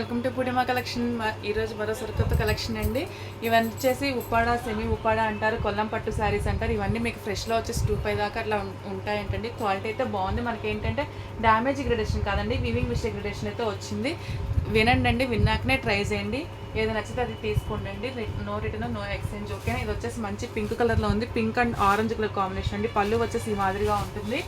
Welcome to Purnima collection. ఈరోజు మరో సరికొత్త కలెక్షన్ అండి. ఇవన్నీ వచ్చేసి ఉప్పాడ సెమీ ఉప్పాడ అంటారు కొల్లం పట్టు శారీస్ అంటారు. ఇవన్నీ మీకు ఫ్రెష్లో వచ్చేసి టూ ఫైవ్ దాకా అట్లా ఉంటాయంటండి. క్వాలిటీ అయితే బాగుంది. మనకి ఏంటంటే డ్యామేజ్ గ్రేడేషన్ కాదండి. వివింగ్ విష్ గ్రేడేషన్ అయితే వచ్చింది. వినండి అండి విన్నాకనే ట్రై చేయండి. ఏది నచ్చితే అది తీసుకోండి అండి. No return no exchange okay ఇది వచ్చేసి మంచి పింక్ కలర్లో ఉంది. Pink and orange colour combination అండి. పళ్ళు వచ్చేసి ఈ మాదిరిగా ఉంటుంది.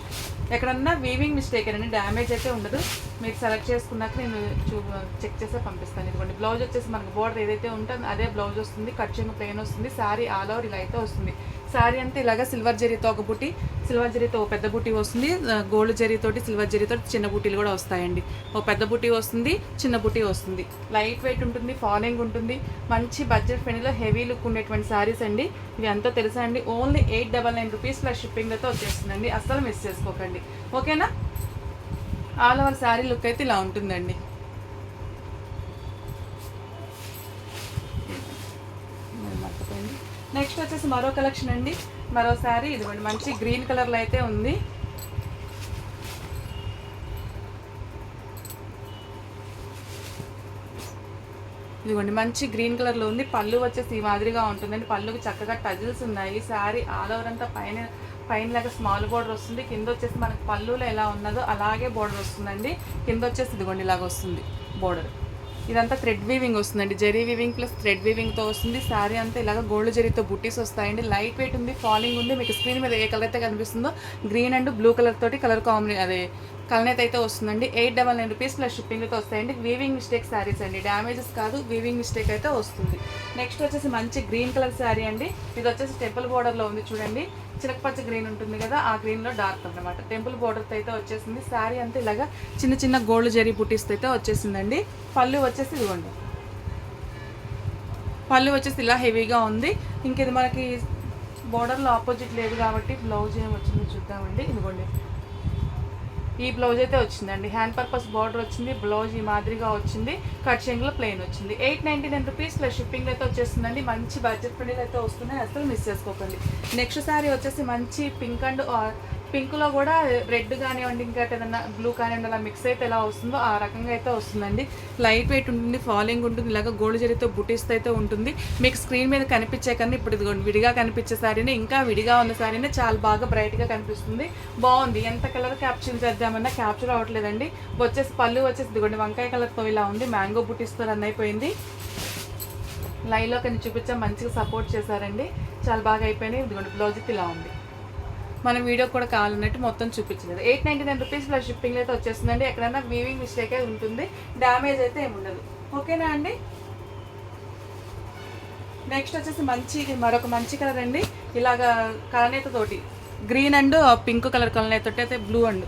ఎక్కడన్నా వీవింగ్ మిస్టేక్ అండి. డ్యామేజ్ అయితే ఉండదు. మీరు సెలెక్ట్ చేసుకున్నాక నేను చూ చెక్ చేసే పంపిస్తాను. ఇదిగోండి. బ్లౌజ్ వచ్చేసి మనకు బోర్డర్ ఏదైతే ఉంటుందో అదే బ్లౌజ్ వస్తుంది. కట్ ప్లెయిన్ వస్తుంది. శారీ ఆల్ ఓవర్ ఇలా అయితే వస్తుంది. శారీ అంతా ఇలాగా సిల్వర్ జరీతో ఒక బుట్టి సిల్వర్ జరీతో ఒక పెద్ద బుట్టి వస్తుంది. గోల్డ్ జరీతోటి సిల్వర్ జరీతో చిన్న బుట్టీలు కూడా వస్తాయండి. ఒక పెద్ద బుట్టి వస్తుంది చిన్న బుట్టి వస్తుంది. లైట్ వెయిట్ ఉంటుంది. ఫాలింగ్ ఉంటుంది. మంచి బడ్జెట్ ఫ్రెండ్లో హెవీ లుక్ ఉండేటువంటి శారీస్ అండి. ఇవి అంతా తెలుసా అండి? Only eight double nine rupees plus షిప్పింగ్లతో వచ్చేస్తుందండి. అస్సలు మిస్ చేసుకోకండి. ఓకేనా? ఆల్ ఓవర్ శారీ లుక్ అయితే ఇలా ఉంటుందండి. నెక్స్ట్ వచ్చేసి మరో కలెక్షన్ అండి. మరో శారీ ఇదిగోండి మంచి గ్రీన్ కలర్లో అయితే ఉంది. ఇదిగోండి మంచి గ్రీన్ కలర్లో ఉంది. పళ్ళు వచ్చేసి ఈ మాదిరిగా ఉంటుందండి. పళ్ళుకి చక్కగా టజిల్స్ ఉన్నాయి. శారీ ఆల్ ఓవర్ అంతా పైన పైన లాగా స్మాల్ బోర్డర్ వస్తుంది. కింద వచ్చేసి మనకి పళ్ళులో ఎలా ఉన్నదో అలాగే బోర్డర్ వస్తుందండి. కింద వచ్చేసి ఇదిగోండి ఇలాగ వస్తుంది బోర్డర్. ఇదంతా థ్రెడ్ వీవింగ్ వస్తుందండి. జరీ వీవింగ్ ప్లస్ థ్రెడ్ వీవింగ్తో వస్తుంది. శారీ అంతా ఇలాగ గోల్డ్ జరీతో బుట్టీస్ వస్తాయండి. లైట్ వెయిట్ ఉంది ఫాలింగ్ ఉంది. మీకు స్క్రీన్ మీద ఏ కలర్ అయితే కనిపిస్తుందో గ్రీన్ అండ్ బ్లూ కలర్ తోటి కలర్ కాంబినే అదే కలనేత అయితే వస్తుందండి. Eight double nine rupees plus షిప్పింగ్తో వస్తాయండి. వీవింగ్ మిస్టేక్ శారీస్ అండి. డ్యామేజెస్ కాదు వీవింగ్ మిస్టేక్ అయితే వస్తుంది. నెక్స్ట్ వచ్చేసి మంచి గ్రీన్ కలర్ శారీ అండి. ఇది వచ్చేసి టెంపుల్ బోర్డర్లో ఉంది చూడండి. చిలకపచ్చ గ్రీన్ ఉంటుంది కదా ఆ గ్రీన్లో డార్క్ అనమాట టెంపుల్ బోర్డర్తో అయితే వచ్చేసింది. శారీ అంతా ఇలాగా చిన్న చిన్న గోల్డ్ జరీ బుటీస్తో అయితే వచ్చేసిందండి. పళ్ళు వచ్చేసి ఇదిగోండి పళ్ళు వచ్చేసి ఇలా హెవీగా ఉంది. ఇంక ఇది మనకి బోర్డర్లో ఆపోజిట్ లేదు కాబట్టి బ్లౌజ్ ఏం వచ్చిందో చూద్దామండి. ఇదిగోండి. ఈ బ్లౌజ్ అయితే వచ్చిందండి. హ్యాండ్ పర్పస్ బార్డర్ వచ్చింది బ్లౌజ్ ఈ మాదిరిగా వచ్చింది కట్ షేంగ్లో ప్లెయిన్ వచ్చింది. Eight ninety nine rupees plus shipping అయితే వచ్చేస్తుందండి. మంచి బడ్జెట్ ఫ్రెండ్లీ అయితే వస్తున్నాయి. అసలు మిస్ చేసుకోకండి. నెక్స్ట్ సారీ వచ్చేసి మంచి పింక్ అండ్ పింక్లో కూడా రెడ్ కానివ్వండి ఇంకా ఏదైనా బ్లూ కానివ్వండి అలా మిక్స్ అయితే ఎలా వస్తుందో ఆ రకంగా అయితే వస్తుందండి. లైట్ వెయిట్ ఉంటుంది ఫాలింగ్ ఉంటుంది ఇలాగ గోల్డ్ జరితో బుటీస్తో అయితే ఉంటుంది. మీకు స్క్రీన్ మీద కనిపించే కన్నా ఇప్పుడు ఇదిగోండి విడిగా కనిపించే శారీని ఇంకా విడిగా ఉన్న శారీనే చాలా బాగా బ్రైట్గా కనిపిస్తుంది. బాగుంది. ఎంత కలర్ క్యాప్చర్ చేద్దామన్నా క్యాప్చర్ అవ్వట్లేదండి. వచ్చేసి పళ్ళు వచ్చేసి ఇదిగోండి వంకాయ కలర్తో ఇలా ఉంది మ్యాంగో బుటీస్తో రన్ అయిపోయింది. లైవ్లో కానీ చూపించా మంచిగా సపోర్ట్ చేశారండి. చాలా బాగా అయిపోయినాయి. ఇదిగోండి బ్లౌజ్కి ఇలా ఉంది. మన వీడియో కూడా కావాలన్నట్టు మొత్తం చూపించలేదు. Eight ninety nine rupees plus shipping అయితే వచ్చేస్తుందండి. ఎక్కడైనా వీవింగ్ మిస్టేక్ అయితే ఉంటుంది. డ్యామేజ్ అయితే ఏముండదు ఉండదు. ఓకేనా అండి? నెక్స్ట్ వచ్చేసి మంచి మరొక మంచి కలర్ అండి. ఇలాగా కలనేత తోటి. గ్రీన్ అండ్ పింక్ కలర్ కలనేత తోటి అయితే blue and.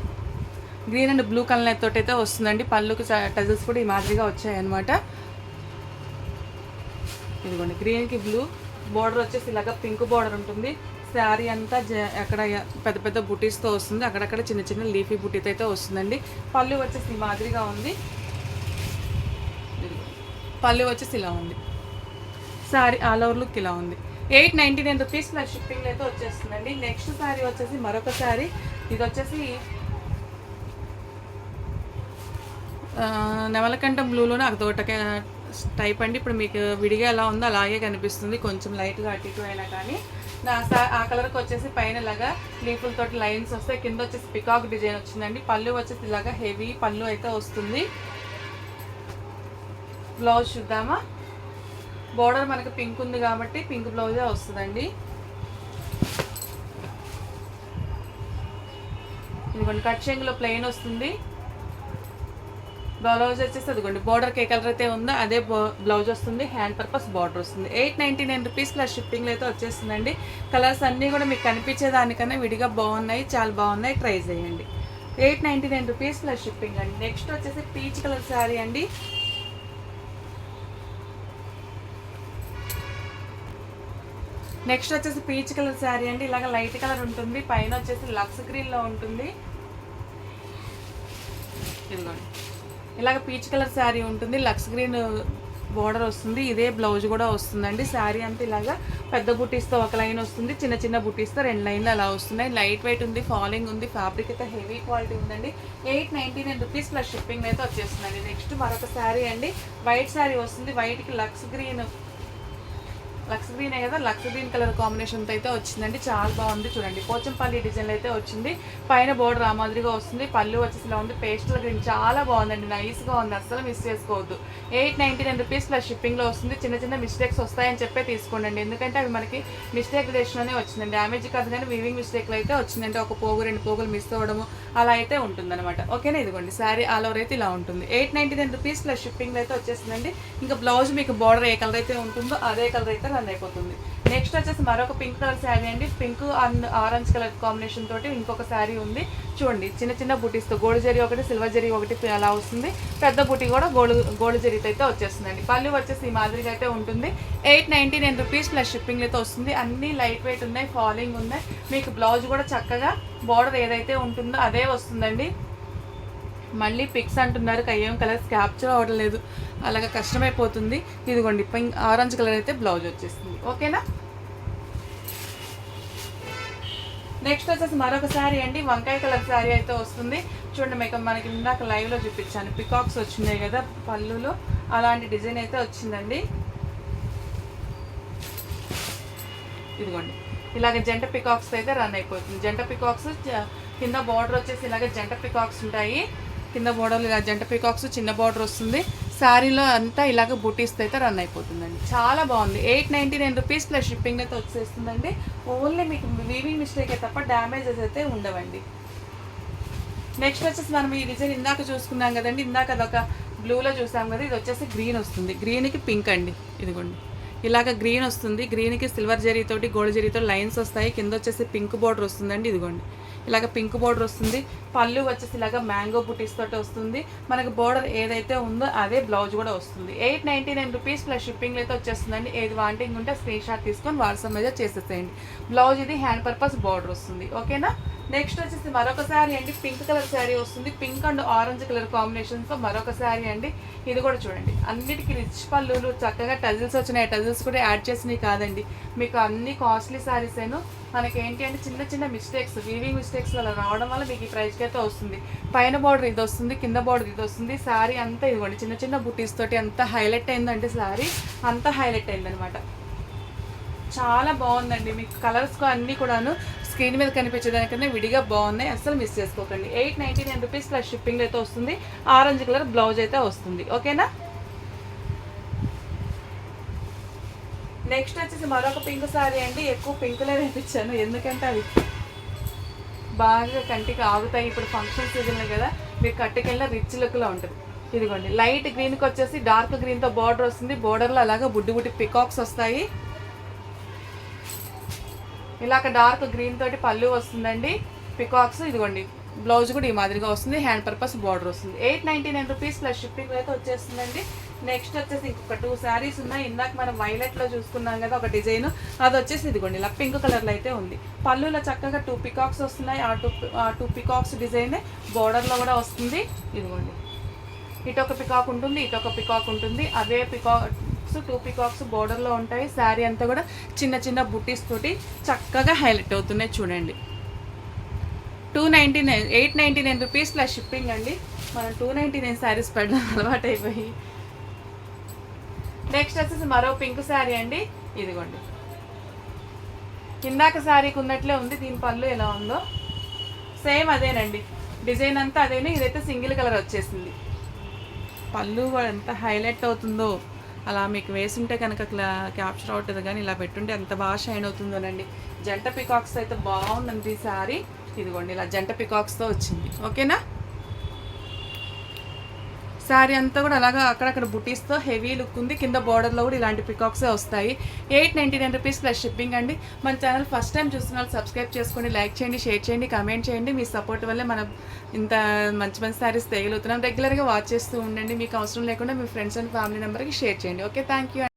Green and blue colour తోటి అయితే వస్తుందండి. పళ్ళుకు టజిల్స్ కూడా ఈ మాదిరిగా వచ్చాయన్నమాట. ఇదిగోండి గ్రీన్కి బ్లూ బార్డర్ వచ్చేసి ఇలాగ పింక్ బార్డర్ ఉంటుంది. శారీ అంతా అక్కడ పెద్ద పెద్ద బుటీస్తో వస్తుంది. అక్కడక్కడ చిన్న చిన్న లీఫీ బుటీతో అయితే వస్తుందండి. పళ్ళు వచ్చేసి మాదిరిగా ఉంది. పళ్ళు వచ్చేసి ఇలా ఉంది. శారీ ఆల్ ఓవర్ లుక్ ఇలా ఉంది. Eight ninety nine rupees plus shipping అయితే వచ్చేస్తుందండి. నెక్స్ట్ శారీ వచ్చేసి మరొక శారీ. ఇది వచ్చేసి నెమలకంఠం బ్లూలోనే అదొకట టైప్ అండి. ఇప్పుడు మీకు విడిగా ఎలా ఉందో అలాగే కనిపిస్తుంది. కొంచెం లైట్గా అటు ఇటు అయినా కానీ. ఆ కలర్కి వచ్చేసి పైన ఇలాగా లీఫులతోటి లైన్స్ వస్తాయి. కింద వచ్చేసి పికాక్ డిజైన్ వచ్చిందండి. పళ్ళు వచ్చేసి ఇలాగా హెవీ పళ్ళు అయితే వస్తుంది. బ్లౌజ్ చూద్దామా? బోర్డర్ మనకి పింక్ ఉంది కాబట్టి పింక్ బ్లౌజే వస్తుందండి. ఇదిగోండి కట్ షేంగ్లో ప్లెయిన్ వస్తుంది. బ్లౌజ్ వచ్చేసి అదిగోండి బోర్డర్కి ఏ కలర్ అయితే ఉందో అదే బ్లౌజ్ వస్తుంది హ్యాండ్ పర్పస్ బార్డర్ వస్తుంది. Eight ninety nine rupees plus షిప్పింగ్లో అయితే వచ్చేస్తుందండి. కలర్స్ అన్నీ కూడా మీకు కనిపించే దానికన్నా విడిగా బాగున్నాయి చాలా బాగున్నాయి. ట్రై చేయండి. Eight ninety nine rupees plus shipping అండి. నెక్స్ట్ వచ్చేసి పీచ్ కలర్ శారీ అండి. నెక్స్ట్ వచ్చేసి పీచ్ కలర్ శారీ అండి. ఇలాగ లైట్ కలర్ ఉంటుంది. పైన వచ్చేసి లక్స్ గ్రీన్లో ఉంటుంది. ఇదిగోండి. ఇలాగ పీచ్ కలర్ శారీ ఉంటుంది లక్స్ గ్రీన్ బోర్డర్ వస్తుంది ఇదే బ్లౌజ్ కూడా వస్తుందండి. శారీ అంతా ఇలాగా పెద్ద బుటీస్తో ఒక లైన్ వస్తుంది చిన్న చిన్న బుటీస్తో రెండు లైన్లు అలా వస్తున్నాయి. లైట్ వెయిట్ ఉంది ఫాలింగ్ ఉంది ఫ్యాబ్రిక్ అయితే హెవీ క్వాలిటీ ఉందండి. Eight ninety nine rupees plus shipping అయితే వచ్చేస్తుందండి. నెక్స్ట్ మరొక శారీ అండి. వైట్ శారీ వస్తుంది. వైట్కి లక్స్ గ్రీన్ లక్స్ గ్రీన్ కదా లక్స్ గ్రీన్ కలర్ కాంబినేషన్తో అయితే వచ్చిందండి. చాలా బాగుంది చూడండి. పోచంపల్లి డిజైన్ అయితే వచ్చింది. పైన బోర్డర్ ఆ మాదిరిగా వస్తుంది. పళ్ళు వచ్చేసిలా ఉంది. పేస్టల్ గ్రీన్ చాలా బాగుందండి. నైస్గా ఉంది. అస్సలు మిస్ చేసుకోవద్దు. Eight ninety nine rupees plus షిప్పింగ్లో వస్తుంది. చిన్న చిన్న మిస్టేక్స్ వస్తాయని చెప్పే తీసుకోండి ఎందుకంటే అవి మనకి మిస్టేక్ రేషన్లోనే వచ్చిందండి. డ్యామేజ్ కాదు కానీ వీవింగ్ మిస్టేక్లు అయితే వచ్చిందంటే ఒక పోగు రెండు పోగులు మిస్ అవ్వడము అలా అయితే ఉంటుందన్నమాట. ఓకేనా? ఇదిగోండి. శారీ ఆల్ ఓవర్ అయితే ఇలా ఉంటుంది. Eight ninety nine rupees plus shipping అయితే వచ్చేసిందండి. ఇంకా బ్లౌజ్ మీకు బార్డర్ ఏ కలర్ అయితే ఉంటుందో అదే కలర్ అయితే రన్ అయిపోతుంది. నెక్స్ట్ వచ్చేసి మరొక పింక్ కలర్ శారీ అండి. Pink and orange colour combination తోటి ఇంకొక శారీ ఉంది. చూడండి చిన్న చిన్న బుటీస్తో గోల్డ్ జరీ ఒకటి సిల్వర్ జరీ ఒకటి అలా వస్తుంది. పెద్ద బుటీ కూడా గోల్డ్ గోల్డ్ జరీతో అయితే వచ్చేస్తుందండి. పళ్ళు వచ్చేసి ఈ మాదిరిగా అయితే ఉంటుంది. Eight ninety nine rupees plus shipping అయితే వస్తుంది. అన్నీ లైట్ వెయిట్ ఉన్నాయి ఫాలింగ్ ఉన్నాయి. మీకు బ్లౌజ్ కూడా చక్కగా బార్డర్ ఏదైతే ఉంటుందో అదే వస్తుందండి. మళ్ళీ పిక్స్ అంటున్నారు కయ్యం కలర్స్ క్యాప్చర్ అవ్వట్లేదు అలాగ కష్టమైపోతుంది. ఇదిగోండి పింక్ ఆరెంజ్ కలర్ అయితే బ్లౌజ్ వచ్చేస్తుంది ఓకేనా నెక్స్ట్ వచ్చేసి మరొక శారీ అండి. వంకాయ కలర్ శారీ అయితే వస్తుంది. చూడండి మీకు మనకి ఇందాక లైవ్లో చూపించాను. పికాక్స్ వచ్చినాయి కదా పళ్ళులో. అలాంటి డిజైన్ అయితే వచ్చిందండి. ఇదిగోండి ఇలాగ జంట పికాక్స్ అయితే రన్ అయిపోతుంది. జంట పికాక్స్ కింద బార్డర్ వచ్చేసి ఇలాగ జంట పికాక్స్ ఉంటాయి. కింద బోర్డర్ ఇలా జంట పీకాక్స్ చిన్న బార్డర్ వస్తుంది. శారీలో అంతా ఇలాగ బుటీస్ అయితే రన్ అయిపోతుందండి. చాలా బాగుంది. Eight ninety nine rupees plus shipping అయితే వచ్చేస్తుందండి. ఓన్లీ మీకు వీవింగ్ మిస్టేక్ తప్ప డ్యామేజెస్ అయితే ఉండవండి. నెక్స్ట్ వచ్చేసి మనం ఈ డిజైన్ ఇందాక చూసుకున్నాం కదండి. ఇందాక అదొక బ్లూలో చూసాం కదా ఇది వచ్చేసి గ్రీన్ వస్తుంది. గ్రీన్కి పింక్ అండి. ఇదిగోండి. ఇలాగ గ్రీన్ వస్తుంది. గ్రీన్కి సిల్వర్ జరీతోటి గోల్డ్ జరీతో లైన్స్ వస్తాయి. కింద వచ్చేసి పింక్ బార్డర్ వస్తుందండి. ఇదిగోండి. ఇలాగ పింక్ బోర్డర్ వస్తుంది. పళ్ళు వచ్చేసి ఇలాగ మ్యాంగో బుటీస్ తోటి వస్తుంది. మనకు బోర్డర్ ఏదైతే ఉందో అదే బ్లౌజ్ కూడా వస్తుంది. Eight ninety nine rupees plus shipping అయితే వచ్చేస్తుందండి. ఏది వాంటింగ్ ఉంటే స్క్రీన్ షాట్ తీసుకొని వాట్సాప్ మీద చేసేసేయండి. బ్లౌజ్ ఇది హ్యాండ్ పర్పస్ బోర్డర్ వస్తుంది. ఓకేనా? నెక్స్ట్ వచ్చేసి మరొక శారీ అండి. పింక్ కలర్ శారీ వస్తుంది. పింక్ అండ్ ఆరెంజ్ కలర్ కాంబినేషన్తో మరొక శారీ అండి. ఇది కూడా చూడండి. అన్నిటికీ రిచ్ పళ్ళు చక్కగా టజిల్స్ వచ్చినాయి. టజిల్స్ కూడా యాడ్ చేసినవి కాదండి. మీకు అన్ని కాస్ట్లీ శారీస్ ఏను. మనకి ఏంటి అంటే చిన్న చిన్న మిస్టేక్స్ వీవింగ్ మిస్టేక్స్ వల్ల రావడం వల్ల మీకు ఈ ప్రైస్కి అయితే వస్తుంది. పైన బార్డర్ ఇది వస్తుంది కింద బార్డర్ ఇది వస్తుంది. శారీ అంతా ఇదిగోండి చిన్న చిన్న బుటీస్ తోటి అంతా హైలైట్ అయిందంటే శారీ అంతా హైలైట్ అయిందనమాట చాలా బాగుందండి. మీకు కలర్స్ అన్నీ కూడాను స్క్రీన్ మీద కనిపించేదానికన్నా విడిగా బాగున్నాయి. అసలు మిస్ చేసుకోకండి. Eight ninety nine rupees plus shipping అయితే వస్తుంది. ఆరెంజ్ కలర్ బ్లౌజ్ అయితే వస్తుంది. ఓకేనా నెక్స్ట్ వచ్చేసి మరొక పింక్ సారీ అండి. ఎక్కువ పింకులే వేపించాను. ఎందుకంటే అవి బాగా కంటికి ఆగుతాయి. ఇప్పుడు ఫంక్షన్ సీజన్లో కదా. మీరు కట్టుకెళ్ళిన రిచ్ లుక్లో ఉంటుంది. ఇదిగోండి. లైట్ గ్రీన్కి వచ్చేసి డార్క్ గ్రీన్తో బార్డర్ వస్తుంది. బార్డర్లో అలాగా బుడ్డి బుడ్డి పికాక్స్ వస్తాయి. ఇలాగ డార్క్ గ్రీన్ తోటి పళ్ళు వస్తుందండి. పికాక్స్ ఇదిగోండి. బ్లౌజ్ కూడా ఈ మాదిరిగా వస్తుంది. హ్యాండ్ పర్పస్ బార్డర్ వస్తుంది. Eight ninety nine rupees plus shipping అయితే వచ్చేస్తుందండి. నెక్స్ట్ వచ్చేసి ఇంకొక టూ శారీస్ ఉన్నాయి. ఇందాక మనం వైలెట్లో చూసుకున్నాం కదా ఒక డిజైన్. అది వచ్చేసి ఇదిగోండి. ఇలా పింక్ కలర్లో అయితే ఉంది. పళ్ళులో చక్కగా టూ పికాక్స్ వస్తున్నాయి. ఆ టూ ఆ టూ పికాక్స్ డిజైన్ బార్డర్లో కూడా వస్తుంది. ఇదిగోండి. ఇటు ఒక పికాక్ ఉంటుంది ఇటు ఒక పికాక్ ఉంటుంది. అదే పికాక్స్ టూ పికాక్స్ బోర్డర్లో ఉంటాయి. శారీ అంతా కూడా చిన్న చిన్న బుట్టీస్ తోటి చక్కగా హైలైట్ అవుతున్నాయి చూడండి. Two ninety nine eight ninety nine rupees plus shipping అండి. మనం టూ నైంటీ నైన్ శారీస్ పెట్టడం అలవాటు అయిపోయి. నెక్స్ట్ వచ్చేసి మరో పింక్ శారీ అండి. ఇదిగోండి. ఇందాక శారీకి ఉన్నట్లే ఉంది దీని పళ్ళు ఎలా ఉందో. సేమ్ అదేనండి. డిజైన్ అంతా అదేనే ఇదైతే సింగిల్ కలర్ వచ్చేసింది. పళ్ళు ఎంత హైలైట్ అవుతుందో. అలా మీకు వేసుంటే కనుక క్యాప్చర్ అవుతుంది కానీ ఇలా పెట్టుంటే ఎంత బాగా షైన్ అవుతుందోనండి. జంట పికాక్స్ అయితే బాగుందండి ఈ సారీ. ఇదిగోండి ఇలా జంట పికాక్స్తో వచ్చింది. ఓకేనా? శారీ అంతా కూడా అలాగా అక్కడక్కడ బుటీస్తో హెవీ లుక్ ఉంది. కింద బార్డర్లో కూడా ఇలాంటి పికాక్సే వస్తాయి. Eight ninety nine rupees plus shipping అండి. మన ఛానల్ ఫస్ట్ టైం చూస్తున్న వాళ్ళు సబ్స్క్రైబ్ చేసుకోండి లైక్ చేయండి షేర్ చేయండి కమెంట్ చేయండి. మీ సపోర్ట్ వల్లే మనం ఇంత మంచి మంచి శారీస్ తేగలుగుతున్నాం. రెగ్యులర్గా వాచ్ చేస్తూ ఉండండి. మీకు అవసరం లేకుండా మీ ఫ్రెండ్స్ అండ్ ఫ్యామిలీ నెంబర్కి షేర్ చేయండి. Okay thank you